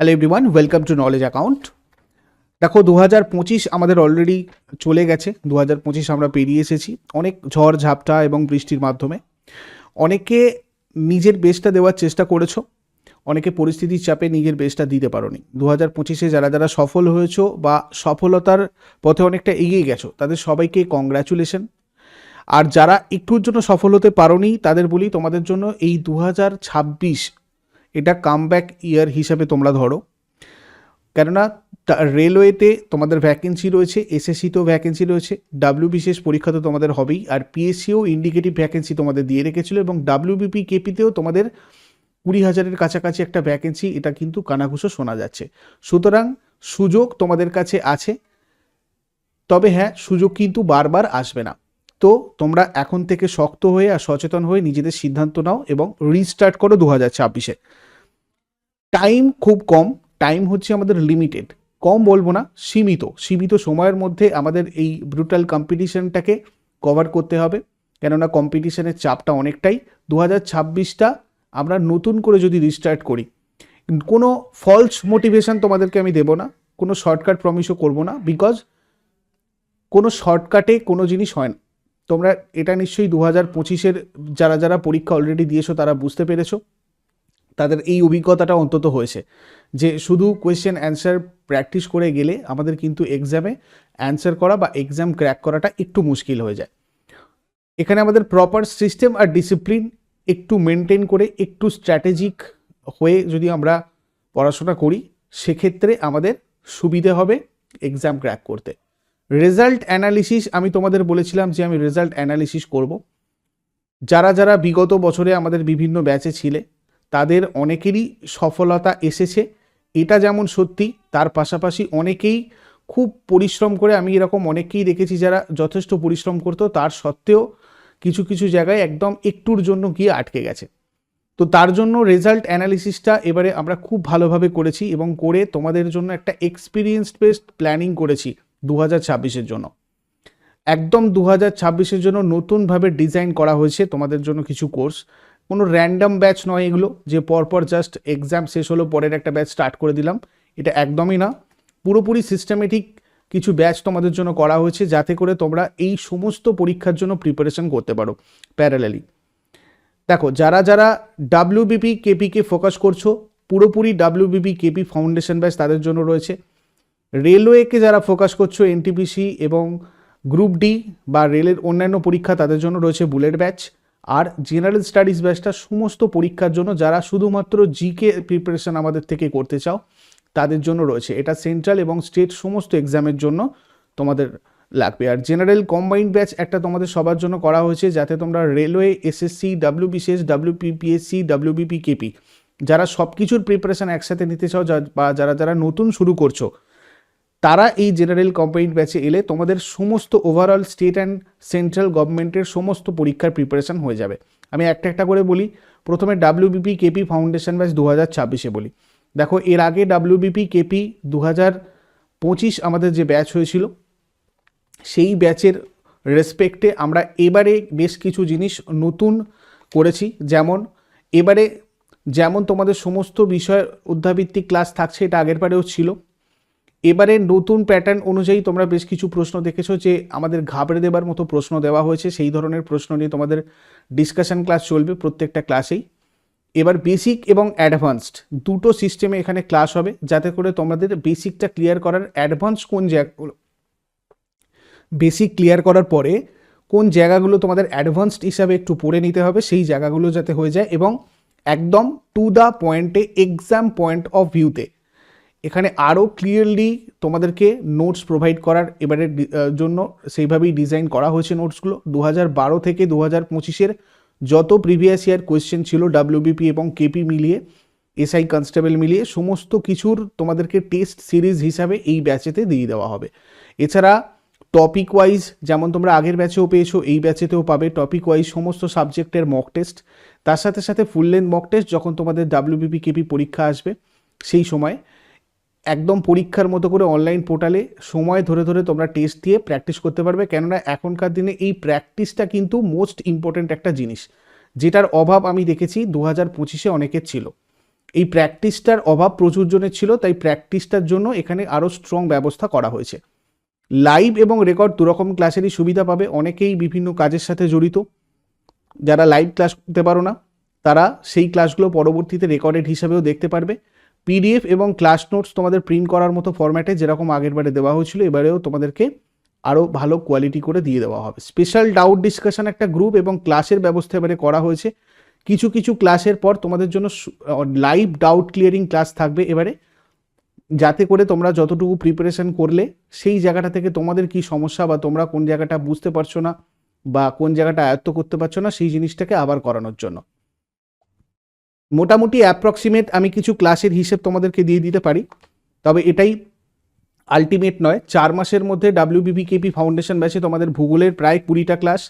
Hello everyone welcome to Knowledge Account দেখো দু হাজার পঁচিশ আমাদের অলরেডি চলে গেছে। দু হাজার পঁচিশ আমরা পেরিয়ে এসেছি। অনেক ঝড়, ঝাপটা এবং বৃষ্টির মাধ্যমে। অনেকে নিজের বেস্টটা দেওয়ার চেষ্টা করেছ। অনেকে পরিস্থিতির চাপে নিজের বেস্টটা দিতে পারোনি। দু হাজার পঁচিশে যারা যারা সফল হয়েছো বা সফলতার পথে অনেকটা এগিয়ে গেছো, তাদের সবাইকে কংগ্র্যাচুলেশন আর যারা একটুর জন্য সফল হতে পারোনি, তাদের বলি তোমাদের জন্য এই দু হাজার ছাব্বিশ এটা কামব্যাক ইয়ার হিসাবে তোমরা ধরো। কেননা রেলওয়েতে তোমাদের ভ্যাকেন্সি রয়েছে এসএসসিতেও ভ্যাকেন্সি রয়েছে ডাব্লিউ বিশেষ পরীক্ষা তো তোমাদের হবেই, আর পিএসসিও ইন্ডিকেটিভ ভ্যাকেন্সি তোমাদের দিয়ে রেখেছিল এবং ডাব্লিউবিপি কেপিতেও তোমাদের কুড়ি হাজারের কাছাকাছি একটা ভ্যাকেন্সি এটা কিন্তু কানাঘুষো শোনা যাচ্ছে। সুতরাং সুযোগ তোমাদের কাছে আছে, তবে হ্যাঁ সুযোগ কিন্তু বারবার আসবে না। তো তোমরা এখন থেকে শক্ত হয়ে আর সচেতন হয়ে নিজেদের সিদ্ধান্ত নাও এবং রিস্টার্ট করো দু হাজার ছাব্বিশে। টাইম খুব কম টাইম হচ্ছে আমাদের লিমিটেড কম বলব না, সীমিত। সীমিত সময়ের মধ্যে আমাদের এই ব্রুটাল কম্পিটিশনটাকে কভার করতে হবে। কেননা কম্পিটিশনের চাপটা অনেকটাই। দু হাজার ছাব্বিশটা আমরা নতুন করে যদি রিস্টার্ট করি, কোনো ফলস মোটিভেশন তোমাদেরকে আমি দেবো না। কোনো শর্টকাট প্রমিসও করব না। বিকজ কোনো শর্টকাটে কোনো জিনিস হয় না। তোমরা এটা নিশ্চয়ই দু হাজার পঁচিশের যারা যারা পরীক্ষা অলরেডি দিয়েছ, তারা বুঝতে পেরেছ। তাদের এই অভিজ্ঞতাটা অন্তত হয়েছে যে শুধু কোয়েশ্চেন অ্যান্সার প্র্যাকটিস করে গেলে আমাদের কিন্তু এক্সামে অ্যান্সার করা বা এক্সাম ক্র্যাক করাটা একটু মুশকিল হয়ে যায়। এখানে আমাদের প্রপার সিস্টেম আর ডিসিপ্লিন একটু মেনটেন করে একটু স্ট্র্যাটেজিক হয়ে যদি আমরা পড়াশোনা করি, সেক্ষেত্রে আমাদের সুবিধে হবে এক্সাম ক্র্যাক করতে। রেজাল্ট অ্যানালিসিস আমি তোমাদের বলেছিলাম যে আমি রেজাল্ট অ্যানালিসিস করব। যারা যারা বিগত বছরে আমাদের বিভিন্ন ব্যাচে ছিলে, তাদের অনেকেরই সফলতা এসেছে। এটা যেমন সত্যি, তার পাশাপাশি অনেকেই খুব পরিশ্রম করে, আমি এরকম অনেককেই দেখেছি যারা যথেষ্ট পরিশ্রম করতো, তার সত্ত্বেও কিছু কিছু জায়গায় একদম একটুর জন্য গিয়ে আটকে গেছে। তো তার জন্য রেজাল্ট অ্যানালিসিসটা এবারে আমরা খুব ভালোভাবে করেছি এবং করে তোমাদের জন্য একটা এক্সপিরিয়েন্স বেসড প্ল্যানিং করেছি। দু হাজার জন্য। একদম দু হাজার জন্য নতুনভাবে ডিজাইন করা হয়েছে তোমাদের জন্য কিছু কোর্স। কোনো র্যান্ডম ব্যাচ নয় এগুলো, যে পরপর জাস্ট এক্সাম শেষ হলো, পরের একটা ব্যাচ স্টার্ট করে দিলাম। এটা একদমই না। পুরোপুরি সিস্টেমেটিক কিছু ব্যাচ তোমাদের জন্য করা হয়েছে, যাতে করে তোমরা এই সমস্ত পরীক্ষার জন্য প্রিপারেশন করতে পারো প্যারালালি দেখো, যারা যারা ডাব্লিউবিপি কেপিকে ফোকাস করছ, পুরোপুরি ডাব্লিউবিপি কেপি ফাউন্ডেশন ব্যাচ তাদের জন্য রয়েছে। রেলওয়েকে যারা ফোকাস করছ এনটিপিসি এবং গ্রুপ ডি বা রেলের অন্যান্য পরীক্ষা তাদের জন্য রয়েছে বুলেট ব্যাচ। আর জেনারেল স্টাডিজ ব্যাচটা সমস্ত পরীক্ষার জন্য যারা শুধুমাত্র জিকে প্রিপারেশন আমাদের থেকে করতে চাও, তাদের জন্য রয়েছে। এটা সেন্ট্রাল এবং স্টেট সমস্ত এক্সামের জন্য তোমাদের লাগবে। আর জেনারেল কম্বাইন্ড ব্যাচ একটা তোমাদের সবার জন্য করা হয়েছে যাতে তোমরা railway SSC WBCS WBPPSC WBP KP যারা সব কিছুর প্রিপারেশন একসাথে নিতে চাও বা যারা যারা নতুন শুরু করছ তারা এই জেনারেল কম্বাইন্ড ব্যাচে এলে তোমাদের সমস্ত ওভারঅল স্টেট অ্যান্ড সেন্ট্রাল গভর্নমেন্টের সমস্ত পরীক্ষার প্রিপারেশন হয়ে যাবে। আমি একটা একটা করে বলি। প্রথমে ডাব্লিউবিপি কেপি ফাউন্ডেশন ব্যাচ দু হাজার ছাব্বিশে বলি। দেখো, এর আগে ডাব্লিউবিপি কেপি দু হাজার পঁচিশ আমাদের যে ব্যাচ হয়েছিল, সেই ব্যাচের রেসপেক্টে আমরা এবারে বেশ কিছু জিনিস নতুন করেছি। যেমন, এবারে যেমন তোমাদের সমস্ত বিষয় অধ্যাভিত্তিক ক্লাস থাকছে, এটা আগের বারেও ছিল। এবারে নতুন প্যাটার্ন অনুযায়ী তোমরা বেশ কিছু প্রশ্ন দেখেছ যে আমাদের ঘাবড়ে দেবার মতো প্রশ্ন দেওয়া হয়েছে। সেই ধরনের প্রশ্ন নিয়ে তোমাদের ডিসকাশন ক্লাস চলবে প্রত্যেকটা ক্লাসেই এবার বেসিক এবং অ্যাডভান্সড দুটো সিস্টেমে এখানে ক্লাস হবে, যাতে করে তোমাদের বেসিকটা ক্লিয়ার করার অ্যাডভান্স কোন জায়গাগুলো বেসিক ক্লিয়ার করার পরে কোন জায়গাগুলো তোমাদের অ্যাডভান্সড হিসাবে একটু পড়ে নিতে হবে, সেই জায়গাগুলো যাতে হয়ে যায় এবং একদম টু দ্য পয়েন্টে এক্সাম পয়েন্ট অফ ভিউতে এখানে আরও ক্লিয়ারলি তোমাদেরকে নোটস প্রোভাইড করার এবারে ডি- আহ, জন্য সেইভাবেই ডিজাইন করা হয়েছে নোটসগুলো দু বারো থেকে দু হাজার পঁচিশের যত প্রিভিয়াস ইয়ার কোয়েশ্চেন ছিল ডাব্লিউবিপি এবং কেপি মিলিয়ে এসআই কনস্টেবল মিলিয়ে সমস্ত কিছুর তোমাদেরকে টেস্ট সিরিজ হিসাবে এই ব্যাচেতে দিয়ে দেওয়া হবে। এছাড়া টপিক ওয়াইজ যেমন তোমরা আগের ব্যাচেও পেয়েছ এই ব্যাচেতেও পাবে টপিক ওয়াইজ সমস্ত সাবজেক্টের মক টেস্ট তার সাথে সাথে ফুল লেন্থ মক টেস্ট যখন তোমাদের ডাব্লিউবিপি কেপি পরীক্ষা আসবে সেই সময় একদম পরীক্ষার মতো করে অনলাইন পোর্টালে সময় ধরে ধরে তোমরা টেস্ট দিয়ে প্র্যাকটিস করতে পারবে। কেননা এখনকার দিনে এই প্র্যাকটিসটা কিন্তু মোস্ট ইম্পর্ট্যান্ট একটা জিনিস। যেটার অভাব আমি দেখেছি দু হাজার পঁচিশে অনেকের ছিল। এই প্র্যাকটিসটার অভাব প্রচুর জনের ছিল, তাই প্র্যাকটিসটার জন্য এখানে আরও স্ট্রং ব্যবস্থা করা হয়েছে। লাইভ এবং রেকর্ড দুরকম ক্লাসেরই সুবিধা পাবে। অনেকেই বিভিন্ন কাজের সাথে জড়িত। যারা লাইভ ক্লাস করতে পারো না, তারা সেই ক্লাসগুলো পরবর্তীতে রেকর্ডেড হিসাবেও দেখতে পারবে। পিডিএফ এবং ক্লাস নোটস তোমাদের প্রিন্ট করার মতো ফরম্যাটে যেরকম আগের বারে দেওয়া হয়েছিল, এবারেও তোমাদেরকে আরও ভালো কোয়ালিটি করে দিয়ে দেওয়া হবে। স্পেশাল ডাউট ডিসকাশন একটা গ্রুপ এবং ক্লাসের ব্যবস্থা এবারে করা হয়েছে। কিছু কিছু ক্লাসের পর তোমাদের জন্য লাইভ ডাউট ক্লিয়ারিং ক্লাস থাকবে এবারে। যাতে করে তোমরা যতটুকু প্রিপারেশন করলে, সেই জায়গাটা থেকে তোমাদের কি সমস্যা বা তোমরা কোন জায়গাটা বুঝতে পারছ না বা কোন জায়গাটা আয়ত্ত করতে পারছ না, সেই জিনিসটাকে আবার করানোর জন্য। মোটামুটি অ্যাপ্রক্সিমেট আমি কিছু ক্লাসের হিসেব তোমাদেরকে দিয়ে দিতে পারি। তবে এটাই আলটিমেট নয়। চার মাসের মধ্যে ডাব্লিউবিপিকেপি ফাউন্ডেশন ব্যাচে তোমাদের ভূগোলের প্রায় কুড়িটা ক্লাস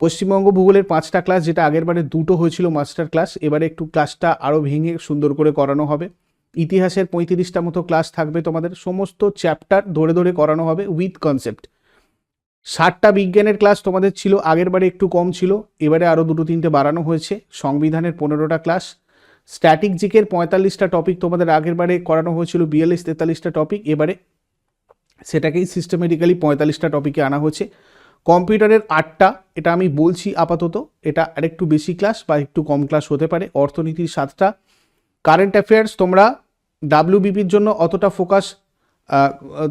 পশ্চিমবঙ্গ ভূগোলের পাঁচটা ক্লাস যেটা আগের বারে দুটো হয়েছিল মাস্টার ক্লাস এবারে একটু ক্লাসটা আরও ভেঙে সুন্দর করে করানো হবে। ইতিহাসের পঁয়ত্রিশটা মতো ক্লাস থাকবে তোমাদের। সমস্ত চ্যাপ্টার ধরে ধরে করানো হবে উইথ কনসেপ্ট ষাটটা বিজ্ঞানের ক্লাস তোমাদের ছিল আগের বারে একটু কম ছিল। এবারে আরও দুটো তিনটে বাড়ানো হয়েছে। সংবিধানের পনেরোটা ক্লাস স্ট্যাটিক জিকের পঁয়তাল্লিশটা টপিক তোমাদের আগের বারে করানো হয়েছিল, বিয়াল্লিশ, তেতাল্লিশটা টপিক এবারে সেটাকেই সিস্টেমেটিক্যালি পঁয়তাল্লিশটা টপিকে আনা হয়েছে। কম্পিউটারের আটটা, এটা আমি বলছি আপাতত, এটা আরেকটু বেশি ক্লাস বা একটু কম ক্লাস হতে পারে, অর্থনীতির সাতটা। কারেন্ট অ্যাফেয়ার্স তোমরা ডাব্লিউবিপির জন্য অতটা ফোকাস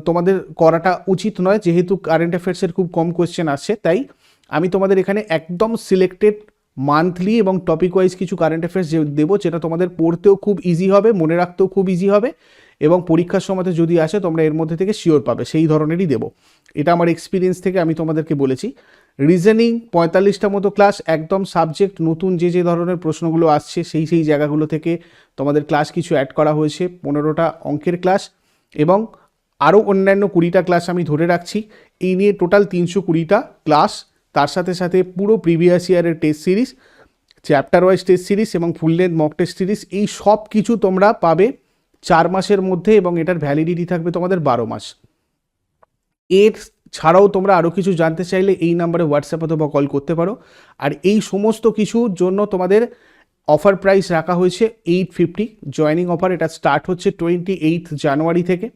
তোমাদের করাটা উচিত নয়, যেহেতু কারেন্ট অ্যাফেয়ার্সের খুব কম কোয়েশ্চেন আসছে, তাই আমি তোমাদের এখানে একদম সিলেক্টেড মান্থলি এবং টপিক ওয়াইজ কিছু কারেন্ট অ্যাফেয়ার্স যে দেবো, যেটা তোমাদের পড়তেও খুব ইজি হবে, মনে রাখতেও খুব ইজি হবে এবং পরীক্ষার সময়তে যদি আসে তোমরা এর মধ্যে থেকে শিওর পাবে, সেই ধরনেরই দেবো। এটা আমার এক্সপিরিয়েন্স থেকে আমি তোমাদেরকে বলেছি। রিজনিং পঁয়তাল্লিশটা মতো ক্লাস একদম সাবজেক্ট নতুন যে যে ধরনের প্রশ্নগুলো আসছে, সেই সেই জায়গাগুলো থেকে তোমাদের ক্লাস কিছু অ্যাড করা হয়েছে, পনেরোটা অঙ্কের ক্লাস এবং আরও অন্যান্য কুড়িটা ক্লাস আমি ধরে রাখছি। এই নিয়ে টোটাল তিনশো কুড়িটা ক্লাস তার সাথে সাথে পুরো প্রিভিয়াস ইয়ারের test series chapter wise test series এবং full length mock test series এই সব কিছু তোমরা পাবে চার মাসের মধ্যে এবং এটার ভ্যালিডিটি থাকবে তোমাদের বারো মাস। এর ছাড়াও তোমরা আরও কিছু জানতে চাইলে এই নাম্বারে হোয়াটসঅ্যাপ অথবা কল করতে পারো। আর এই সমস্ত কিছুর জন্য তোমাদের অফার প্রাইস রাখা হয়েছে এইট ফিফটি জয়নিং অফার এটা স্টার্ট হচ্ছে টোয়েন্টি এইট জানুয়ারি থেকে।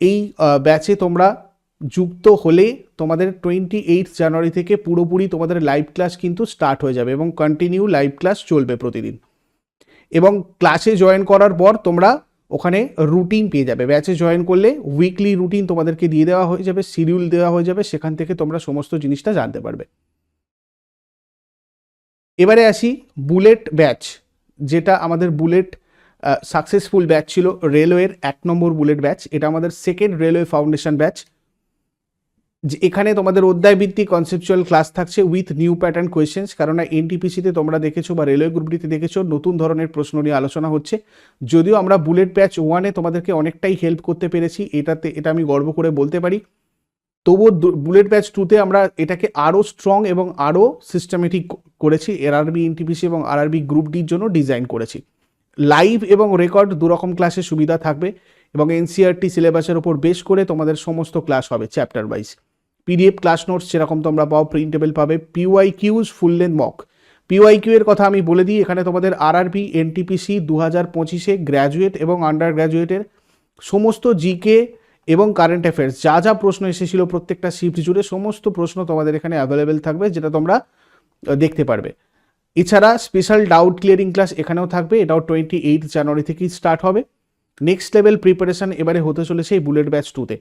এই ব্যাচে তোমরা যুক্ত হলে তোমাদের টোয়েন্টি এইট জানুয়ারি থেকে পুরোপুরি তোমাদের লাইভ ক্লাস কিন্তু স্টার্ট হয়ে যাবে এবং কন্টিনিউ লাইভ ক্লাস চলবে প্রতিদিন। এবং ক্লাসে জয়েন করার পর তোমরা ওখানে রুটিন পেয়ে যাবে। ব্যাচে জয়েন করলে উইকলি রুটিন তোমাদেরকে দিয়ে দেওয়া হয়ে যাবে শিডিউল দেওয়া হয়ে যাবে, সেখান থেকে তোমরা সমস্ত জিনিসটা জানতে পারবে। এবারে আসি বুলেট ব্যাচ যেটা আমাদের বুলেট সাকসেসফুল ব্যাচ ছিল রেলওয়ের এক নম্বর বুলেট ব্যাচ এটা আমাদের সেকেন্ড রেলওয়ে ফাউন্ডেশন ব্যাচ এখানে তোমাদের অধ্যায় ভিত্তিক কনসেপচুয়াল ক্লাস থাকছে উইথ নিউ প্যাটার্ন কোয়েশ্চেন্স কারণ এনটিপিসিতে তোমরা দেখেছ বা রেলওয়ে গ্রুপটিতে দেখেছ, নতুন ধরনের প্রশ্ন নিয়ে আলোচনা হচ্ছে। যদিও আমরা বুলেট প্যাচ ওয়ানে তোমাদেরকে অনেকটাই হেল্প করতে পেরেছি, এটাতে, এটা আমি গর্ব করে বলতে পারি। তবুও বুলেট ব্যাচ টুতে আমরা এটাকে আরও স্ট্রং এবং আরও সিস্টেমেটিক করেছি এরআরবি এনটিপিসি এবং আরআরবি গ্রুপ ডির জন্য ডিজাইন করেছি। লাইভ এবং রেকর্ড দুরকম ক্লাসের সুবিধা থাকবে এবং এনসিআরটি সিলেবাসের ওপর বেশ করে তোমাদের সমস্ত ক্লাস হবে chapter wise PDF class notes যেরকম তোমরা পাও প্রিন্টেবল পাবে PY Qs full length mock PY Q এর কথা আমি বলে দিই, এখানে তোমাদের আরআরবি এনটিপিসি দু হাজার পঁচিশে গ্র্যাজুয়েট এবং আন্ডার গ্র্যাজুয়েটের সমস্ত জিকে এবং কারেন্ট অ্যাফেয়ার্স যা যা প্রশ্ন এসেছিল প্রত্যেকটা শিফট জুড়ে, সমস্ত প্রশ্ন তোমাদের এখানে অ্যাভেলেবেল থাকবে, যেটা তোমরা দেখতে পারবে। এছাড়া স্পেশাল ডাউট ক্লিয়ারিং ক্লাস এখানেও থাকবে, এটাও টোয়েন্টি এইট জানুয়ারি থেকেই স্টার্ট হবে। নেক্সট লেভেল প্রিপারেশন এবারে হতে চলেছে এই বুলেট ব্যাচ টুতে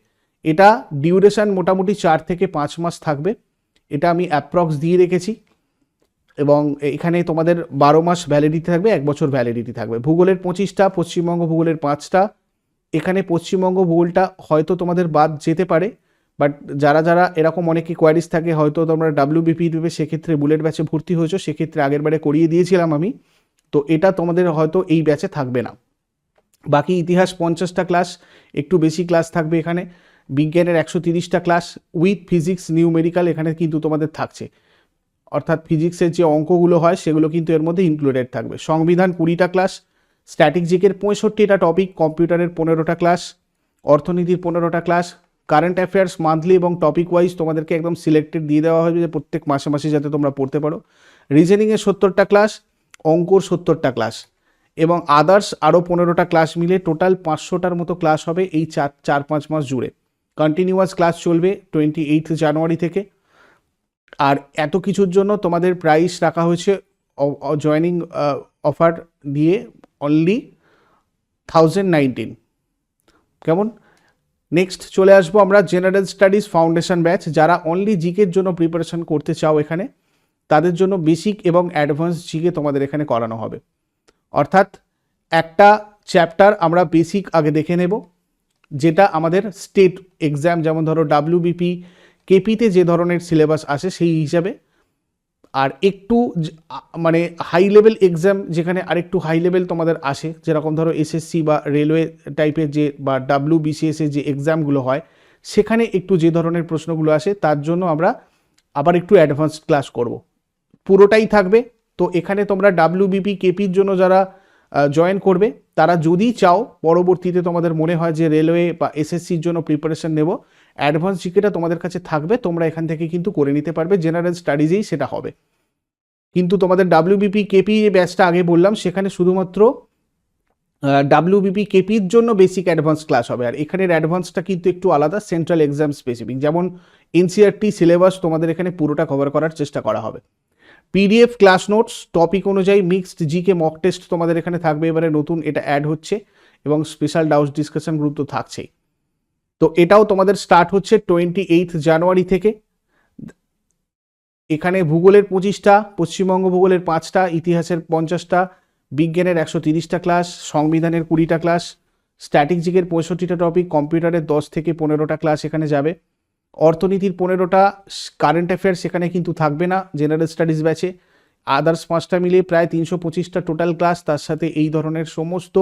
এটা ডিউরেশন মোটামুটি চার থেকে পাঁচ মাস থাকবে। এটা আমি অ্যাপ্রক্স দিয়ে রেখেছি এবং এখানে তোমাদের বারো মাস ভ্যালিডিটি থাকবে, এক বছর ভ্যালিডিটি থাকবে। ভূগোলের পঁচিশটা, পশ্চিমবঙ্গ ভূগোলের পাঁচটা। এখানে পশ্চিমবঙ্গ ভূগোলটা হয়তো তোমাদের বাদ যেতে পারে বাট যারা যারা এরকম অনেকে কোয়ারিজ থাকে, হয়তো তোমরা ডাব্লিউবিপি দেবে, সেক্ষেত্রে বুলেট ব্যাচে ভর্তি হয়েছো, সেক্ষেত্রে আগের বারে করিয়ে দিয়েছিলাম আমি। তো এটা তোমাদের হয়তো এই ব্যাচে থাকবে না। বাকি ইতিহাস পঞ্চাশটা ক্লাস একটু বেশি ক্লাস থাকবে এখানে। বিজ্ঞানের একশো তিরিশটা ক্লাস উইথ ফিজিক্স নিউমেরিক্যাল এখানে কিন্তু তোমাদের থাকছে। অর্থাৎ ফিজিক্সের যে অঙ্কগুলো হয়, সেগুলো কিন্তু এর মধ্যে ইনক্লুডেড থাকবে। সংবিধান কুড়িটা ক্লাস স্ট্যাটিক জিকের পঁয়ষট্টিটা টপিক কম্পিউটারের পনেরোটা ক্লাস অর্থনীতির পনেরোটা ক্লাস কারেন্ট অ্যাফেয়ার্স মান্থলি এবং টপিক ওয়াইজ তোমাদেরকে একদম সিলেক্টেড দিয়ে দেওয়া হবে যে প্রত্যেক মাসে মাসে যাতে তোমরা পড়তে পারো। রিজেনিংয়ের সত্তরটা ক্লাস অঙ্কর সত্তরটা ক্লাস এবং আদার্স আরও পনেরোটা ক্লাস মিলে টোটাল পাঁচশোটার মতো ক্লাস হবে এই চার চার, পাঁচ মাস জুড়ে। কন্টিনিউয়াস ক্লাস চলবে টোয়েন্টি এইট জানুয়ারি থেকে। আর এত কিছুর জন্য তোমাদের প্রাইস রাখা হয়েছে জয়নিং অফার দিয়ে অনলি থাউজেন্ড নাইনটিন কেমন? নেক্সট চলে আসব আমরা জেনারেল স্টাডিজ ফাউন্ডেশন ব্যাচ যারা অনলি জিকের জন্য প্রিপারেশন করতে চাও এখানে, তাদের জন্য বেসিক এবং অ্যাডভান্স জিকে তোমাদের এখানে করানো হবে। অর্থাৎ একটা চ্যাপ্টার আমরা বেসিক আগে দেখে নেব। যেটা আমাদের স্টেট এক্সাম যেমন ধরো ডাব্লিউবিপি কেপিতে যে ধরনের সিলেবাস আসে সেই হিসাবে। আর একটু মানে হাই লেভেল এক্সাম যেখানে আরেকটু হাই লেভেল তোমাদের আসে, যেরকম ধরো এসএসসি বা রেলওয়ে টাইপের যে, বা ডাব্লিউ বিসিএস এর যে এক্সামগুলো হয়, সেখানে একটু যে ধরনের প্রশ্নগুলো আসে, তার জন্য আমরা আবার একটু অ্যাডভান্স ক্লাস করব। পুরোটাই থাকবে। তো এখানে তোমরা ডাব্লিউবিপি কেপির জন্য যারা জয়েন করবে তারা যদি চাও পরবর্তীতে তোমাদের মনে হয় যে রেলওয়ে বা এসএসসির জন্য প্রিপারেশন নেব অ্যাডভান্স জিকেটা তোমাদের কাছে থাকবে, তোমরা এখান থেকে কিন্তু করে নিতে পারবে জেনারেল স্টাডিজেই সেটা হবে। কিন্তু তোমাদের ডাব্লিউবিপি কেপি যে ব্যাচটা আগে বললাম, সেখানে শুধুমাত্র ডাব্লিউবিপি কেপির জন্য বেসিক অ্যাডভান্স ক্লাস হবে। আর এখানের অ্যাডভান্সটা কিন্তু একটু আলাদা সেন্ট্রাল এক্সাম স্পেসিফিক যেমন এনসিআরটি সিলেবাস তোমাদের এখানে পুরোটা কভার করার চেষ্টা করা হবে। পিডিএফ ক্লাস নোটস টপিক অনুযায়ী মিক্সড জিকে মক টেস্ট তোমাদের এখানে থাকবে, এবারে নতুন এটা অ্যাড হচ্ছে এবং স্পেশাল ডাউট ডিসকাশন গ্রুপ তো থাকছেই। তো এটাও তোমাদের স্টার্ট হচ্ছে টোয়েন্টি এইথ জানুয়ারি থেকে। এখানে ভূগোলের পঁচিশটা, পশ্চিমবঙ্গ ভূগোলের পাঁচটা, ইতিহাসের পঞ্চাশটা, বিজ্ঞানের একশো তিরিশটা ক্লাস সংবিধানের কুড়িটা ক্লাস স্ট্যাটিক জিকের পঁয়ষট্টিটা টপিক কম্পিউটারের দশ থেকে পনেরোটা ক্লাস এখানে যাবে। অর্থনীতির পনেরোটা কারেন্ট অ্যাফেয়ার্স সেখানে কিন্তু থাকবে না জেনারেল স্টাডিজ ব্যাচে। আদার্স পাঁচটা মিলিয়ে প্রায় তিনশো পঁচিশটা টোটাল ক্লাস তার সাথে এই ধরনের সমস্ত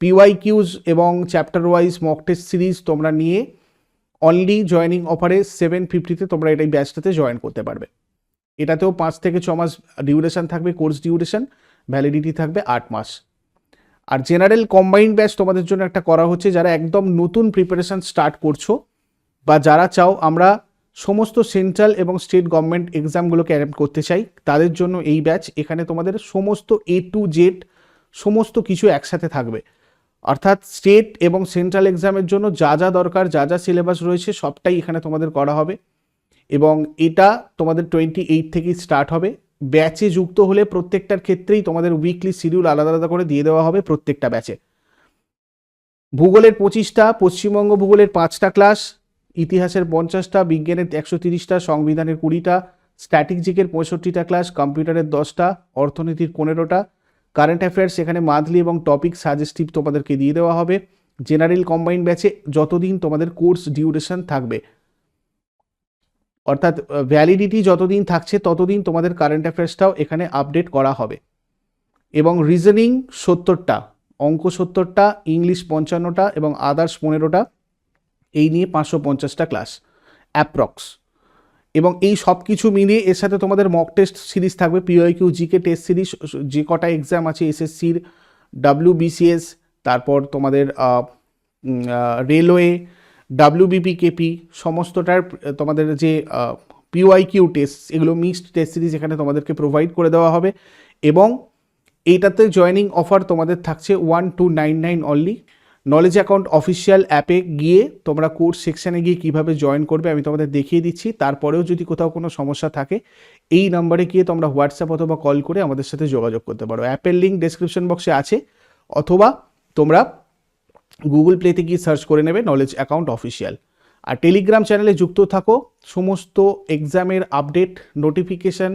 পিওয়াই কিউজ এবং chapter wise mock test series তোমরা নিয়ে অনলি জয়নিং অফারে সেভেন ফিফটিতে তোমরা এটা এই ব্যাচটাতে জয়েন করতে পারবে। এটাতেও পাঁচ থেকে ছ মাস ডিউরেশন থাকবে কোর্স ডিউরেশন ভ্যালিডিটি থাকবে আট মাস। আর জেনারেল কম্বাইন্ড ব্যাচ তোমাদের জন্য একটা করা হচ্ছে, যারা একদম নতুন প্রিপারেশন স্টার্ট করছ বা যারা চাও আমরা সমস্ত সেন্ট্রাল এবং স্টেট গভর্নমেন্ট এক্সামগুলোকে অ্যাটেম্প করতে চাই, তাদের জন্য এই ব্যাচ এখানে তোমাদের সমস্ত এ টু জেড সমস্ত কিছু একসাথে থাকবে। অর্থাৎ স্টেট এবং সেন্ট্রাল এক্সামের জন্য যা যা দরকার, যা যা সিলেবাস রয়েছে সবটাই এখানে তোমাদের করা হবে এবং এটা তোমাদের টোয়েন্টি এইট থেকেই স্টার্ট হবে। ব্যাচে যুক্ত হলে প্রত্যেকটার ক্ষেত্রেই তোমাদের উইকলি শিডিউল আলাদা আলাদা করে দিয়ে দেওয়া হবে প্রত্যেকটা ব্যাচে। ভূগোলের পঁচিশটা, পশ্চিমবঙ্গ ভূগোলের পাঁচটা ক্লাস ইতিহাসের পঞ্চাশটা, বিজ্ঞানের একশো তিরিশটা, সংবিধানের কুড়িটা স্ট্যাটিক জিকের পঁয়ষট্টিটা ক্লাস কম্পিউটারের দশটা, অর্থনীতির পনেরোটা। কারেন্ট অ্যাফেয়ার্স এখানে মান্থলি এবং টপিক সাজেস্টিভ তোমাদেরকে দিয়ে দেওয়া হবে। জেনারেল কম্বাইন্ড ব্যাচে যতদিন তোমাদের কোর্স ডিউরেশন থাকবে। অর্থাৎ ভ্যালিডিটি যতদিন থাকছে, ততদিন তোমাদের কারেন্ট অ্যাফেয়ার্সটাও এখানে আপডেট করা হবে। এবং রিজনিং সত্তরটা, অঙ্ক সত্তরটা ইংলিশ পঞ্চান্নটা এবং আদার্স পনেরোটা। এই নিয়ে পাঁচশো পঞ্চাশটা ক্লাস অ্যাপ্রক্স এবং এই সব কিছু মিলিয়ে এর সাথে তোমাদের মক টেস্ট সিরিজ থাকবে পিওআইকিউ জিকে টেস্ট সিরিজ যে কটা এক্সাম আছে এসএসসির ডাব্লিউ বিসিএস তারপর তোমাদের রেলওয়ে ডাব্লিউবিপি কেপি সমস্তটার, তোমাদের যে পিওআইকিউ টেস্ট এগুলো মিক্সড টেস্ট সিরিজ এখানে তোমাদেরকে প্রোভাইড করে দেওয়া হবে। এবং এইটাতে জয়নিং অফার তোমাদের থাকছে one two nine nine only Knowledge Account official অ্যাপে গিয়ে তোমরা কোর্স সেকশানে গিয়ে কীভাবে জয়েন করবে আমি তোমাদের দেখিয়ে দিচ্ছি। তারপরেও যদি কোথাও কোনো সমস্যা থাকে, এই নাম্বারে গিয়ে তোমরা হোয়াটসঅ্যাপ অথবা কল করে আমাদের সাথে যোগাযোগ করতে পারো। অ্যাপের লিঙ্ক ডেসক্রিপশন বক্সে আছে। অথবা তোমরা গুগল প্লেতে গিয়ে সার্চ করে নেবে নলেজ অ্যাকাউন্ট অফিসিয়াল আর টেলিগ্রাম চ্যানেলে যুক্ত থাকো। সমস্ত এক্সামের আপডেট নোটিফিকেশান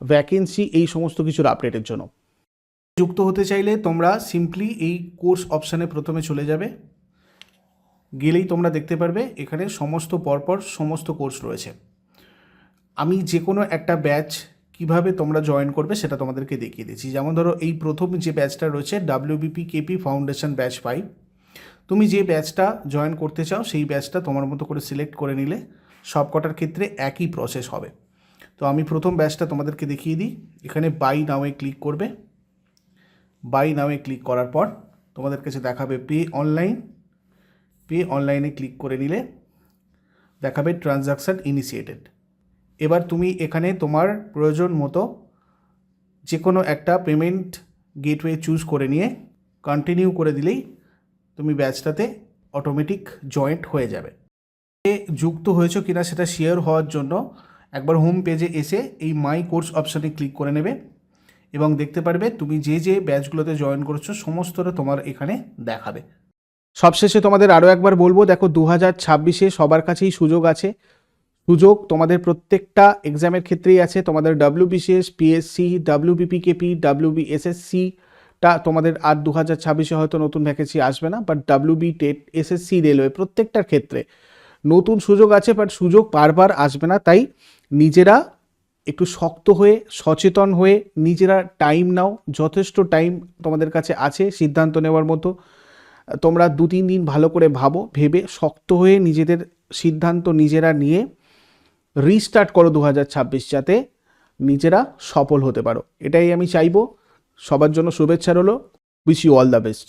ভ্যাকেন্সি এই সমস্ত কিছুর আপডেটের জন্য। যুক্ত হতে চাইলে তোমরা সিম্পলি এই কোর্স অপশানে প্রথমে চলে যাবে। গেলেই তোমরা দেখতে পারবে এখানে সমস্ত পরপর সমস্ত কোর্স রয়েছে। আমি যে কোনো একটা ব্যাচ কীভাবে তোমরা জয়েন করবে সেটা তোমাদেরকে দেখিয়ে দিচ্ছি। যেমন ধরো এই প্রথম যে ব্যাচটা রয়েছে WBP KP foundation batch five তুমি যে ব্যাচটা জয়েন করতে চাও সেই ব্যাচটা তোমার মতো করে সিলেক্ট করে নিলে সব কটার ক্ষেত্রে একই প্রসেস হবে। তো আমি প্রথম ব্যাচটা তোমাদেরকে দেখিয়ে দিই। এখানে বাই নাওয়ে ক্লিক করবে। বাই নামে ক্লিক করার পর তোমাদের কাছে দেখাবে পে অনলাইন পে অনলাইনে ক্লিক করে নিলে দেখাবে ট্রানজাকশান ইনিশিয়েটেড এবার তুমি এখানে তোমার প্রয়োজন মতো যে কোনো একটা পেমেন্ট গেটওয়ে চুজ করে নিয়ে কন্টিনিউ করে দিলেই তুমি ব্যাচটাতে অটোমেটিক জয়েন্ট হয়ে যাবে। এ যুক্ত হয়েছো কিনা সেটা শেয়ার হওয়ার জন্য একবার হোম পেজে এসে এই মাই কোর্স অপশানে ক্লিক করে নেবে। এবং দেখতে পারবে তুমি যে যে ব্যাচগুলোতে জয়েন করছ, সমস্তটা তোমার এখানে দেখাবে। সবশেষে তোমাদের আরও একবার বলব, দেখো দু হাজার ছাব্বিশে সবার কাছেই সুযোগ আছে। সুযোগ তোমাদের প্রত্যেকটা এক্সামের ক্ষেত্রেই আছে। তোমাদের ডাব্লিউবিসিএস পিএসসি ডাব্লিউবিপিকেপি ডাব্লিউবিএসএসসিটা তোমাদের আর দু হাজার ছাব্বিশে হয়তো নতুন ভ্যাকেন্সি আসবে না but WB TET SSC railway প্রত্যেকটার ক্ষেত্রে। নতুন সুযোগ আছে বাট সুযোগ বারবার আসবে না। তাই নিজেরা একটু শক্ত হয়ে, সচেতন হয়ে নিজেরা টাইম নাও, যথেষ্ট টাইম তোমাদের কাছে আছে সিদ্ধান্ত নেওয়ার মতো। তোমরা দু, তিন দিন ভালো করে ভাবো, ভেবে শক্ত হয়ে নিজেদের সিদ্ধান্ত নিজেরা নিয়ে রিস্টার্ট করো দু হাজার ছাব্বিশ যাতে নিজেরা সফল হতে পারো। এটাই আমি চাইব। সবার জন্য শুভেচ্ছা রইল। Wish you all the best